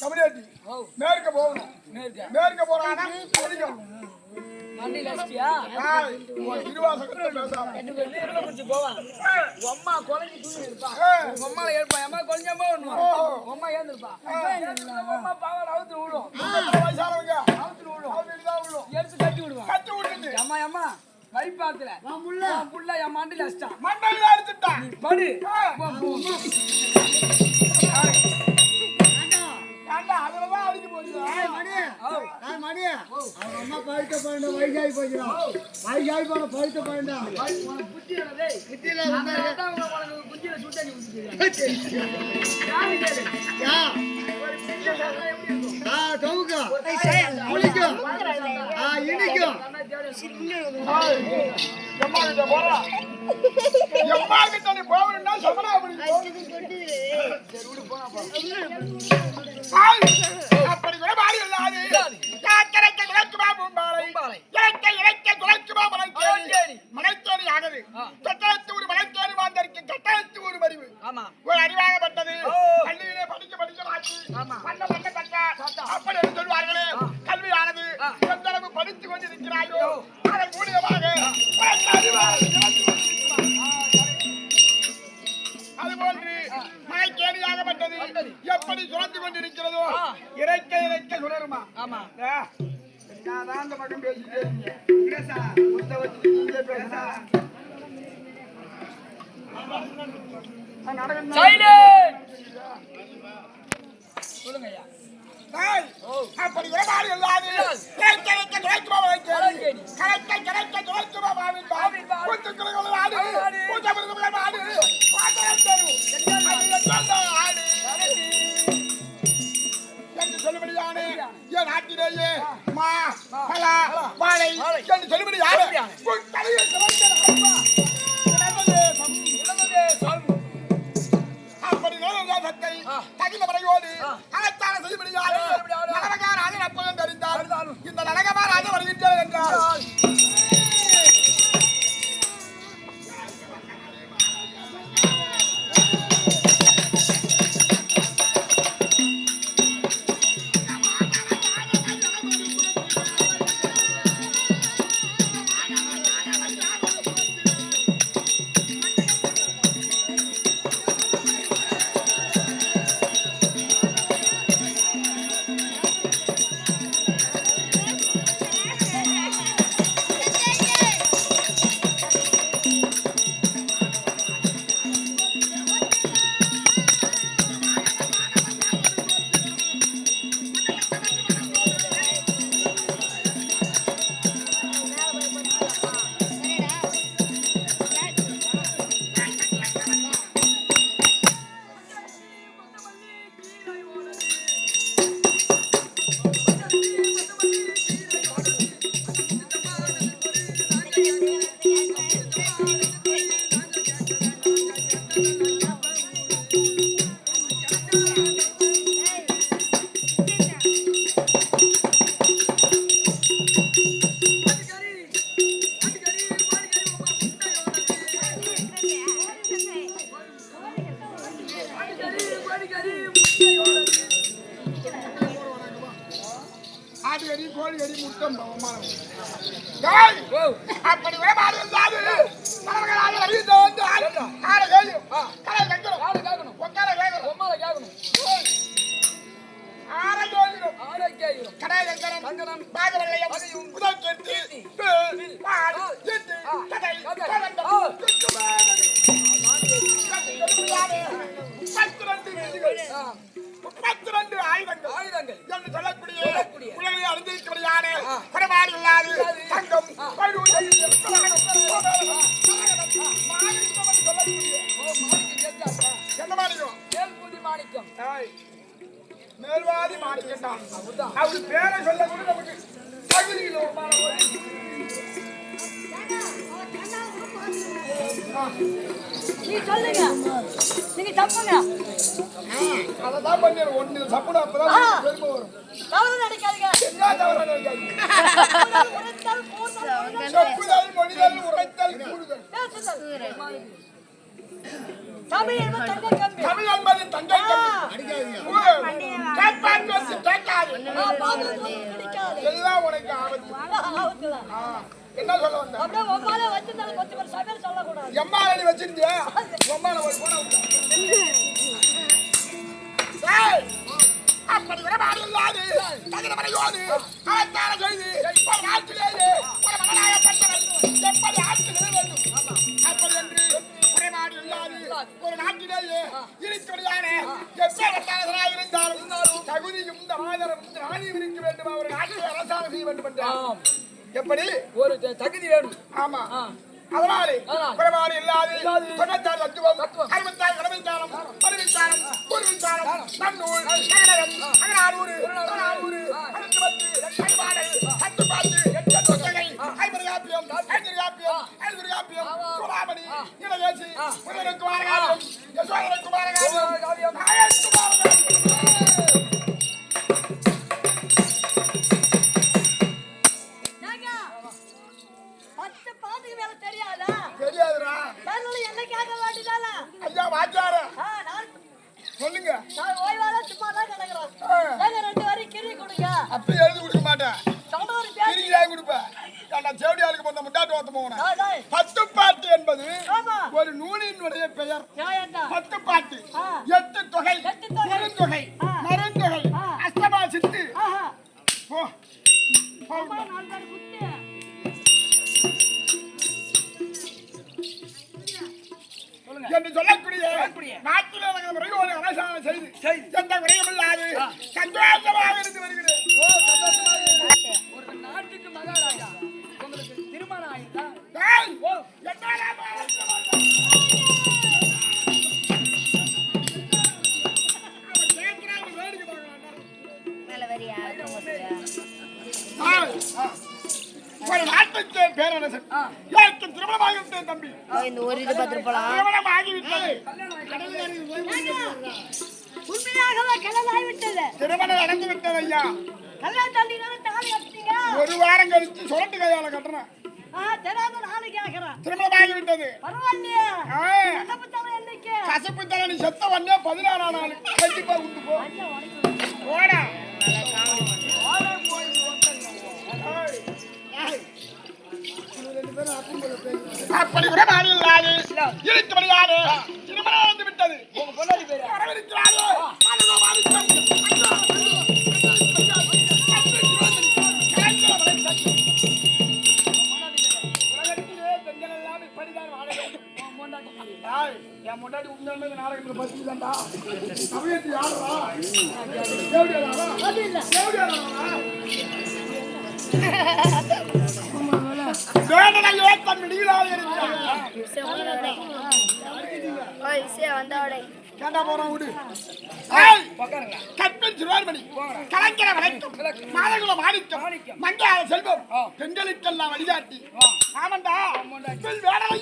கபடியாட்டி. ஓ. மேற்க போகணும். மேற்க. மேற்க போறானா? அம்மா குழஞ்சி தூங்கி இருப்பா உங்க அம்மா ஏற்பா அம்மா கொஞ்சமா ஒண்ணுவா அம்மா ஏந்திருப்பா. அம்மா பாவம் அவுத்து விடும். அவுத்து விடும். எடுத்து கட்டி விடுவான். கட்டி விட்டுட்டு. அம்மா அம்மா வைப்பாத்துல புள்ள புள்ள என் மண்டியில் அடிச்சிட்டான். மண்டையில அடிச்சுட்டான். படு. மணி. அவங்க அம்மா பழுத்த பழண்டா வைகாய் போய்க்கிறான் வைகாய் போன பழுத்த பழண்டா இனிக்கும் போகணும்னா சமணா அப்படி காக்கரைக்க குலைக்குமா பூம்பாலை? இறைக்க இறைக்க குலைக்குமா மலைக்கேணி? மலைக்கேணி. ஆனது. கட்டளத்து ஒரு மலைக்கேணி வாழ்ந்திருக்கு கட்டளத்து ஒரு ஆமா. ஒரு அறிவாகப்பட்டது. பள்ளியிலே படிக்க படிக்க மாற்றி. பண்ண பண்ண கட்ட அப்படி என்று சொல்வார்களே. கல்வியானது ஆ. எந்த அளவு படித்து கொண்டிருக்கிறாயோ அதன் மூலியமாக உனக்கு அறிவானது எப்படி சுரந்து கொண்டிருக்கிறதோ. இறைக்க இறைக்க சுழருமா ஆமா. என்னதான் இந்த பக்கம் பேசிட்டே இருக்கீங்க? பேசா, முத்த என் நாட்டிலேயே மா, பலா, வாழை என்று சொல்லும்படியானே, உன் தலையை. அப்படி நேரத்தை தகுந்த முறையோடு அனைத்தான மேல்வாதி மாணிக்கம் தான் அவரு பேரை சொல்ல கூட நமக்கு தகுதி இல்லை ஒரு மாணவன். நீ சொல்லுங்க. நீங்க தப்புங்க. அததான் பண்ணேன். ஒண்ணு சப்புனா அப்பதான் பெருமை வரும். தவறு நினைக்காதீங்க. என்ன தவறு நினைக்காதீங்க. செப்புதல் மொழிதல் உரைத்தல் கூறுதல். பேசுதல் தமிழ் என்பது தங்க தமிழ் என்பது தங்கை எல்லாம் உனக்கு ஆபத்து. ஆபத்துதான். ஆ, என்ன சொல்ல வந்த? அப்படியே உம்மாலே வச்சிருந்தாலும் கொஞ்சம் பேர் சமையல் சொல்லக்கூடாது. வச்சிருந்தியா? எம்மால ஒரு போன ஏய் அப்படி வர மாறி இல்லாது. தகுந்த மறையோடு அவத்தார செய்து. ஒரு நாட்டிலேயே ஒரு மகனாக பெற்றவன் எப்படி ஆட்சி நிலை வேண்டும்? அப்படி என்று குறைபாடு இல்லாது. ஒரு நாட்டிலேயே இருக்கிறதான எப்பேரத்தாரராக இருந்தாலும். தகுதியும் இந்த ராணியும் இருக்க வேண்டும். ஒரு நாட்டை அரசாங்கம் செய்ய வேண்டும் என்றார் எப்படி? ஒரு தகுதி வேணும் ஆமா. அதனாலே. குறைபாடு இல்லாது. தொண்ணூத்தாறு தத்துவம். அறுபத்தாறு கடமைச்சாரம் பருவிச்சாரம் பூர்விச்சாரம் நன்னூல் நகரம் அகநானூறு அகநானூறு அடுத்து வந்து கைபாடல் பத்து பாட்டு எட்டு தொகை ஐம்பது காப்பியம் ஐந்து காப்பியம் ஐந்து காப்பியம் சூடாமணி இளவேசி முதல குமாரகாரியம் யசோதர நான் செவடியாளுக்கு போன முட்டாட்டு ஓத்த போனேன். பத்து பாட்டு என்பது. ஒரு நூலினுடைய பெயர். பத்து பாட்டு. எட்டு தொகை எட்டு தொகை. குறுந்தொகை ஆ. மருந்தொகை. அஷ்டமா சித்து. போ. என்று சொல்லக்கூடிய நாட்டில் நடக்கிற அரசாங்கம் செய்து எந்த குறையுமில்லாது சந்தோஷமாக இருந்து சந்தோஷமா ஒரு நாட்டுக்கு மகாராஜா இந்த ஒரு இது பார்த்துட்டு விட்டது. கட்டிட்டீங்க. ஒரு வாரம் கழிச்சு சுரண்டு கையால கட்டுறேன். ஆ, தெரியாத நாலு கேட்கிறேன். திருமணம் ஆகிவிட்டது பரவாயில்லையே. ஆ, கசப்பு தரணி செத்த வந்தே பதினாறாம் நாள் கண்டிப்பா விட்டு போடா. பெண்கள் எல்லாம் இப்படிதான் வாழ வேண்டும் உன் பொண்டாட்டி பேரு. ஏய், என் முன்னாடி உண்மையான நாடகத்துல சமயத்து தேவடியாரா அது இல்ல. தேவடியாரா வேடனையே தன் இருக்கிறார். வந்தவடை கேட்டா போறான் விடு? கற்பின் சிறுவார்மணி. கலக்கிற வரைக்கும் மாதகுல மாணிக்கம். மங்கையால செல்வம். பெண்களுக்கெல்லாம் வழிகாட்டி. ஆமண்டா. இருக்கிறார்